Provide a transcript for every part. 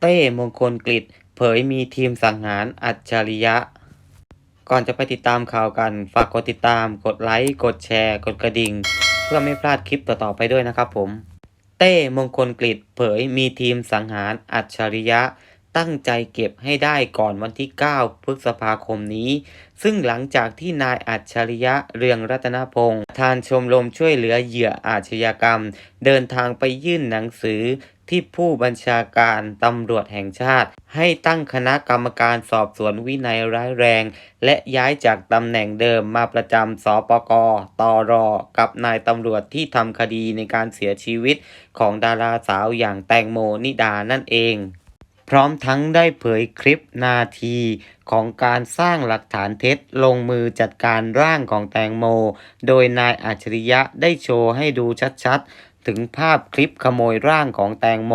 เต้มงคลกฤษเผยมีทีมสังหารอัจฉริยะ ก่อนจะไปติดตามข่าวกัน ฝากกดติดตาม กดไลค์ กดแชร์ กดกระดิ่ง เพื่อไม่พลาดคลิปต่อๆไปด้วยนะครับผม เต้มงคลกฤษเผยมีทีมสังหารอัจฉริยะ ตั้งใจเก็บให้ได้ก่อนวันที่ 9 พฤษภาคมนี้ ซึ่งหลังจากที่นายอัจฉริยะเรืองรัตนพงศ์ประธานชมรมช่วยเหลือเหยื่ออาชญากรรม เดินทางไปยื่นหนังสือ ที่ผู้บัญชาการตำรวจแห่งชาติ ให้ตั้งคณะกรรมการสอบสวนวินัยร้ายแรง และย้ายจากตำแหน่งเดิมมาประจำสปกตรกับนายตำรวจที่ทำคดีในการเสียชีวิตของดาราสาวอย่างแตงโมนิดานั่นเอง พร้อมทั้งได้เผยคลิปนาทีของการสร้างหลักฐานเท็จลงมือจัดการร่างของแตงโม โดยนายอัจฉริยะได้โชว์ให้ดูชัดๆ ถึงภาพคลิปขโมยร่างของแตงโม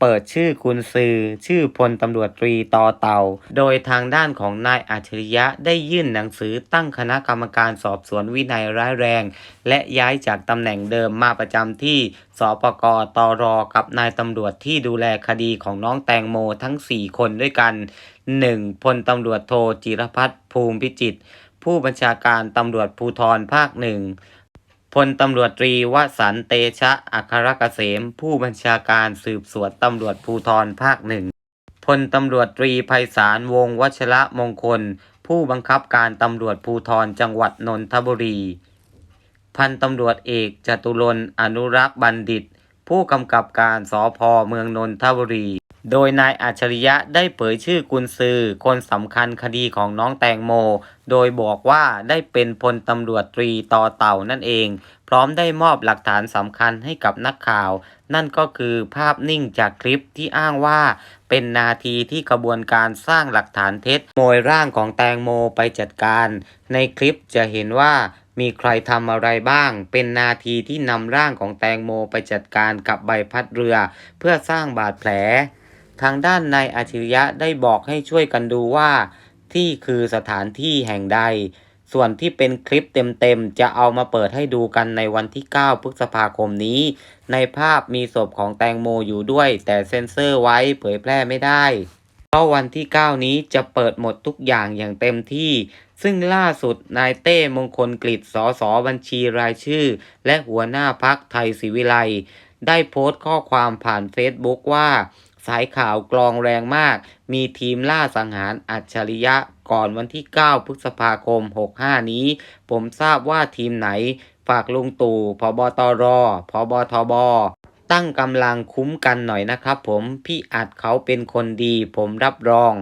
เปิดชื่อกุนซือ ชื่อพลตำรวจตรีต่อเต่า โดยทางด้านของนายอัจฉริยะได้ยื่นหนังสือตั้งคณะกรรมการสอบสวนวินัยร้ายแรง และย้ายจากตำแหน่งเดิมมาประจำที่สปกตรกับนายตำรวจที่ดูแลคดีของน้องแตงโมทั้ง 4 คนด้วยกัน 1. พลตำรวจโทจิรพัฒน์ภูมิพิจิตรผู้บัญชาการตำรวจภูธรภาคหนึ่ง พลตำรวจตรีวสันต์เตชะ อัครเกษม ผู้บัญชาการสืบสวนตำรวจภูธรภาคหนึ่งพลตำรวจตรีไพศาลวงศ์วัชระมงคล ผู้บังคับการตำรวจภูธรจังหวัดนนทบุรี พันตำรวจเอกจตุรนอนุรักษ์บัณฑิต ผู้กำกับการสพเมืองนนทบุรี โดยนายอัจฉริยะได้เผยชื่อกุนซือคนสำคัญคดีของน้องแตงโม โดยบอกว่าได้เป็นพลตำรวจตรีต่อเต่านั่นเอง พร้อมได้มอบหลักฐานสำคัญให้กับนักข่าว นั่นก็คือภาพนิ่งจากคลิปที่อ้างว่า เป็นนาทีที่กระบวนการสร้างหลักฐานเท็จโมยร่างของแตงโมไปจัดการ ในคลิปจะเห็นว่ามีใครทำอะไรบ้าง เป็นนาทีที่นำร่างของแตงโมไปจัดการกับใบพัดเรือ เพื่อสร้างบาดแผล ทางด้านนายอาชิริยะได้บอกให้ช่วยกันดูว่า ที่คือสถานที่แห่งใด ส่วนที่เป็นคลิปเต็มๆ จะเอามาเปิดให้ดูกันในวันที่ 9 พฤษภาคมนี้ ในภาพมีศพของแตงโมอยู่ด้วย แต่เซ็นเซอร์ไว้เผยแพร่ไม่ได้เพราะวันที่ 9 นี้จะเปิดหมดทุกอย่างอย่างเต็มที่ ซึ่งล่าสุดนายเต้มงคลกฤษสสบัญชีรายชื่อ และหัวหน้าพักไทยศิวิไล ได้โพสต์ข้อความผ่านเฟซบุ๊กว่า สายข่าวกรองแรงมาก มีทีมล่าสังหารอัจฉริยะก่อนวันที่ 9 พฤษภาคม 65 นี้ ผมทราบว่าทีมไหน ฝากลุงตู่พบตรพบทบตั้งกำลังคุ้มกันหน่อยนะครับผม พี่อัดเขาเป็นคนดี ผมรับรอง